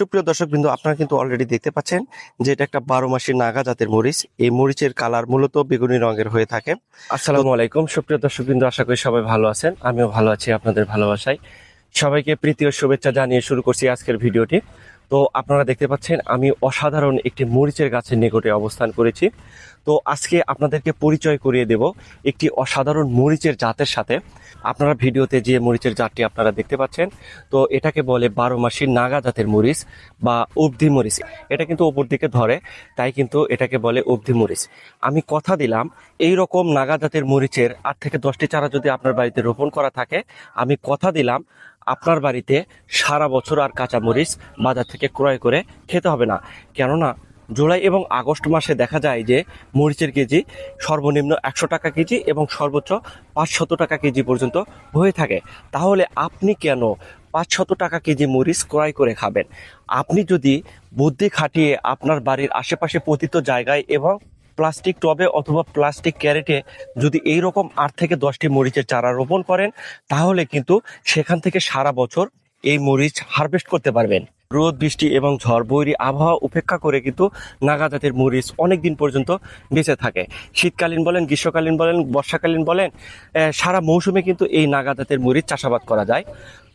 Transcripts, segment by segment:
সুপ্রিয় দর্শক বিন্দু আপনারা কিন্তু অলরেডি দেখতে পাচ্ছেন যে এটা একটা বারো মাসের নাগা জাতের মরিচ। এই মরিচের কালার মূলত বেগুনি রঙের হয়ে থাকে। আসসালামু আলাইকুম সুপ্রিয় দর্শক বিন্দু আশা করি সবাই ভালো আছেন। আমিও ভালো আছি আপনাদের ভালোবাসায়। সবাইকে প্রীতি ও শুভেচ্ছা জানিয়ে শুরু করছি আজকের ভিডিওটি। তো আপনারা দেখতে পাচ্ছেন, আমি অসাধারণ একটি মরিচের গাছের নিকটে অবস্থান করেছি। তো আজকে আপনাদেরকে পরিচয় করিয়ে দেব একটি অসাধারণ মরিচের জাতের সাথে। আপনারা ভিডিওতে যে মরিচের জাতটি আপনারা দেখতে পাচ্ছেন, তো এটাকে বলে বারো মাসি নাগা জাতের মরিচ বা অবধি মরিচ। এটা কিন্তু ওপর দিকে ধরে, তাই কিন্তু এটাকে বলে অবধি মরিচ। আমি কথা দিলাম, এই রকম নাগা জাতের মরিচের আট থেকে দশটি চারা যদি আপনার বাড়িতে রোপণ করা থাকে, আমি কথা দিলাম আপনার বাড়িতে সারা বছর আর কাঁচামরিচ বাজার থেকে ক্রয় করে খেতে হবে না। কেননা, জুলাই এবং আগস্ট মাসে দেখা যায় যে মরিচের কেজি সর্বনিম্ন একশো টাকা কেজি এবং সর্বোচ্চ পাঁচশত টাকা কেজি পর্যন্ত হয়ে থাকে। তাহলে আপনি কেন পাঁচশত টাকা কেজি মরিচ ক্রয় করে খাবেন? আপনি যদি বুদ্ধি খাটিয়ে আপনার বাড়ির আশেপাশে পতিত জায়গায় এবং প্লাস্টিক টবে অথবা প্লাস্টিক ক্যারেটে যদি এই রকম আট থেকে দশটি মরিচের চারা রোপণ করেন, তাহলে কিন্তু সেখান থেকে সারা বছর এই মরিচ হারভেস্ট করতে পারবেন। রোদ, বৃষ্টি এবং ঝড়, বৈরী আবহাওয়া উপেক্ষা করে কিন্তু নাগা জাতের মরিচ অনেক দিন পর্যন্ত বেঁচে থাকে। শীতকালীন বলেন, গ্রীষ্মকালীন বলেন, বর্ষাকালীন বলেন সারা মৌসুমে কিন্তু এই নাগা জাতের মরিচ চাষাবাদ করা যায়।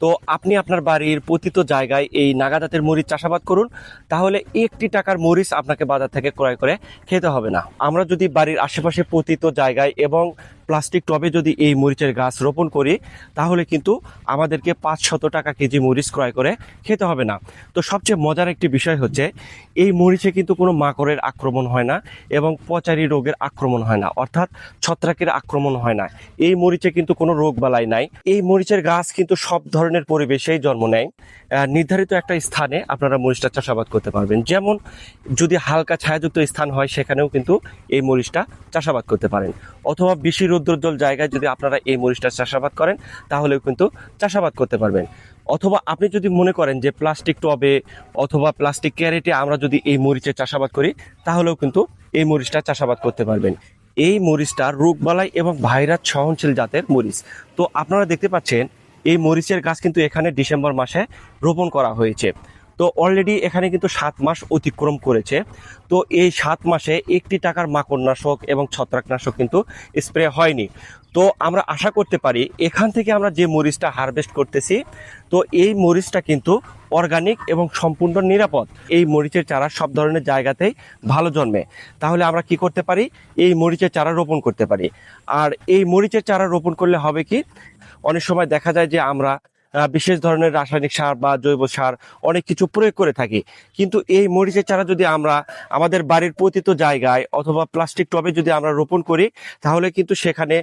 তো আপনি আপনার বাড়ির পতিত জায়গায় এই নাগা জাতের মরিচ চাষাবাদ করুন, তাহলে একটি টাকার মরিচ আপনাকে বাজার থেকে ক্রয় করে খেতে হবে না। আমরা যদি বাড়ির আশেপাশে পতিত জায়গায় এবং প্লাস্টিক টবে যদি এই মরিচের গাছ রোপণ করি, তাহলে কিন্তু আমাদেরকে পাঁচ শত টাকা কেজি মরিচ ক্রয় করে খেতে হবে না। তো সবচেয়ে মজার একটি বিষয় হচ্ছে, এই মরিচে কিন্তু কোনো মাকড়ের আক্রমণ হয় না এবং পচারি রোগের আক্রমণ হয় না, অর্থাৎ ছত্রাকের আক্রমণ হয় না। এই মরিচে কিন্তু কোনো রোগ বালাই নাই। এই মরিচের গাছ কিন্তু সব ধরনের পরিবেশেই জন্ম নেয় নির্ধারিত একটা স্থানে আপনারা মরিচটা চাষাবাদ করতে পারবেন। যেমন যদি হালকা ছায়াযুক্ত স্থান হয়, সেখানেও কিন্তু এই মরিচটা চাষাবাদ করতে পারেন। অথবা বেশি রৌদ্রোজ্জ্বল জায়গায় যদি আপনারা এই মরিচটা চাষাবাদ করেন, তাহলেও কিন্তু চাষাবাদ করতে পারবেন। অথবা আপনি যদি মনে করেন যে প্লাস্টিক টবে অথবা প্লাস্টিক ক্যারেটে আমরা যদি এই মরিচের চাষাবাদ করি, তাহলেও কিন্তু এই মরিচটা চাষাবাদ করতে পারবেন। এই মরিচটা রোগবালাই এবং ভাইরাস সহনশীল জাতের মরিচ। তো আপনারা দেখতে পাচ্ছেন এই মরিচের গাছ কিন্তু এখানে ডিসেম্বর মাসে রোপণ করা হয়েছে। তো অলরেডি এখানে কিন্তু সাত মাস অতিক্রম করেছে। তো এই সাত মাসে একটি টাকার মাকড়নাশক এবং ছত্রাকনাশক কিন্তু স্প্রে হয়নি। তো আমরা আশা করতে পারি এখান থেকে আমরা যে মরিচটা হারভেস্ট করতেছি, তো এই মরিচটা কিন্তু অর্গানিক এবং সম্পূর্ণ নিরাপদ। এই মরিচের চারা সব ধরনের জায়গাতেই ভালো জন্মে। তাহলে আমরা কি করতে পারি? এই মরিচের চারা রোপণ করতে পারি। আর এই মরিচের চারা রোপণ করলে হবে কি? অনেক সময় দেখা যায় যে আমরা বিশেষ ধরনের রাসায়নিক সার বা জৈব সার অনেক কিছু প্রয়োগ করে থাকি। কিন্তু এই মরিচের চারা যদি আমরা আমাদের বাড়ির পতিত জায়গায় অথবা প্লাস্টিক টবে যদি আমরা রোপণ করি, তাহলে কিন্তু সেখানে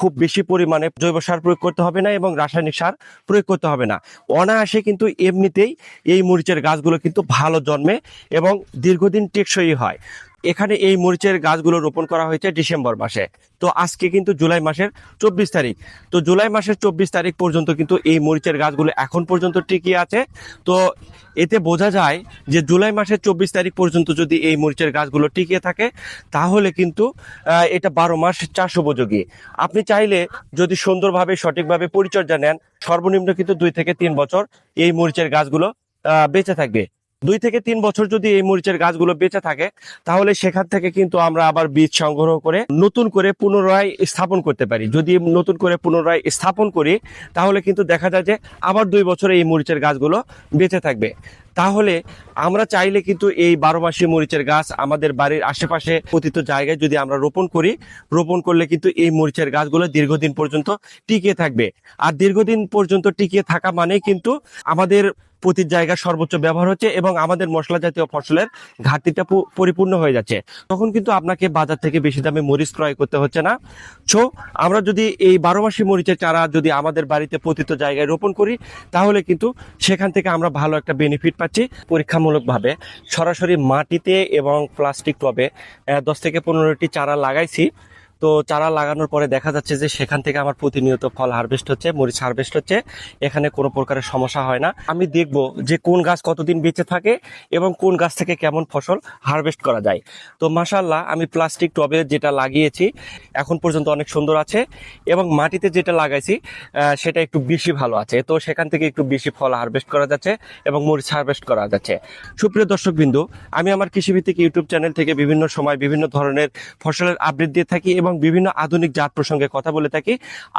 খুব বেশি পরিমাণে জৈব সার প্রয়োগ করতে হবে না এবং রাসায়নিক সার প্রয়োগ করতে হবে না। অনায়াসে কিন্তু এমনিতেই এই মরিচের গাছগুলো কিন্তু ভালো জন্মে এবং দীর্ঘদিন টেকসই হয়। এখানে এই মরিচের গাছগুলো রোপণ করা হয়েছে ডিসেম্বর মাসে। তো আজকে কিন্তু জুলাই মাসের চব্বিশ তারিখ। তো জুলাই মাসের চব্বিশ তারিখ পর্যন্ত কিন্তু এই মরিচের গাছগুলো এখন পর্যন্ত টিকিয়ে আছে। তো এতে বোঝা যায় যে জুলাই মাসের চব্বিশ তারিখ পর্যন্ত যদি এই মরিচের গাছগুলো টিকিয়ে থাকে, তাহলে কিন্তু এটা বারো মাস চাষ উপযোগী। আপনি চাইলে যদি সুন্দরভাবে, সঠিকভাবে পরিচর্যা নেন, সর্বনিম্ন কিন্তু দুই থেকে তিন বছর এই মরিচের গাছগুলো বেঁচে থাকবে। দুই থেকে তিন বছর যদি এই মরিচের গাছগুলো বেঁচে থাকে, তাহলে সেখান থেকে কিন্তু আমরা আবার বীজ সংগ্রহ করে নতুন করে পুনরায় স্থাপন করতে পারি। যদি নতুন করে পুনরায় স্থাপন করি, তাহলে কিন্তু দেখা যায় যে আবার দুই বছরে এই মরিচের গাছগুলো বেঁচে থাকবে। তাহলে আমরা চাইলে কিন্তু এই বারো মাসি মরিচের গাছ আমাদের বাড়ির আশেপাশে পতিত জায়গায় যদি আমরা রোপণ করি, রোপণ করলে কিন্তু এই মরিচের গাছগুলো দীর্ঘদিন পর্যন্ত টিকিয়ে থাকবে। আর দীর্ঘদিন পর্যন্ত টিকিয়ে থাকা মানে কিন্তু আমাদের প্রতি জায়গা সর্বোচ্চ ব্যবহার হচ্ছে এবং আমাদের মশলা জাতীয় ফসলের ঘাটতিটা পরিপূর্ণ হয়ে যাচ্ছে। তখন কিন্তু আপনাকে বাজার থেকে বেশি দামে মরিচ ক্রয় করতে হচ্ছে না। সো আমরা যদি এই বারো মাসি মরিচের চারা যদি আমাদের বাড়িতে পতিত জায়গায় রোপণ করি, তাহলে কিন্তু সেখান থেকে আমরা ভালো একটা বেনিফিট পাচ্ছি পরীক্ষামূলকভাবে। সরাসরি মাটিতে এবং প্লাস্টিক টবে দশ থেকে পনেরোটি চারা লাগাইছি। তো চারা লাগানোর পরে দেখা যাচ্ছে যে সেখান থেকে আমার প্রতিনিয়ত ফল হারভেস্ট হচ্ছে, মরিচ হারভেস্ট হচ্ছে। এখানে কোনো প্রকারের সমস্যা হয় না। আমি দেখব যে কোন গাছ কতদিন বেঁচে থাকে এবং কোন গাছ থেকে কেমন ফসল হারভেস্ট করা যায়। তো মাসাল্লাহ আমি প্লাস্টিক টবে যেটা লাগিয়েছি, এখন পর্যন্ত অনেক সুন্দর আছে এবং মাটিতে যেটা লাগাইছি সেটা একটু বেশি ভালো আছে। তো সেখান থেকে একটু বেশি ফল হারভেস্ট করা যাচ্ছে এবং মরিচ হারভেস্ট করা যাচ্ছে। সুপ্রিয় দর্শক বিন্দু আমি আমার কৃষিভিত্তিক ইউটিউব চ্যানেল থেকে বিভিন্ন সময় বিভিন্ন ধরনের ফসলের আপডেট দিয়ে থাকি এবং বিভিন্ন আধুনিক জাত প্রসঙ্গে কথা বলে থাকি।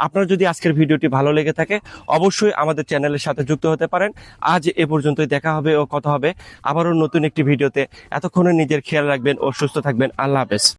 আপনার যদি আজকের ভিডিওটি ভালো লেগে থাকে, অবশ্যই আমাদের চ্যানেলের সাথে যুক্ত হতে পারেন। আজ এ পর্যন্তই দেখা হবে ও কথা হবে। আবারও নতুন একটি ভিডিওতে। এতক্ষণে নিজের খেয়াল রাখবেন ও সুস্থ থাকবেন। আল্লাহ হাফেজ।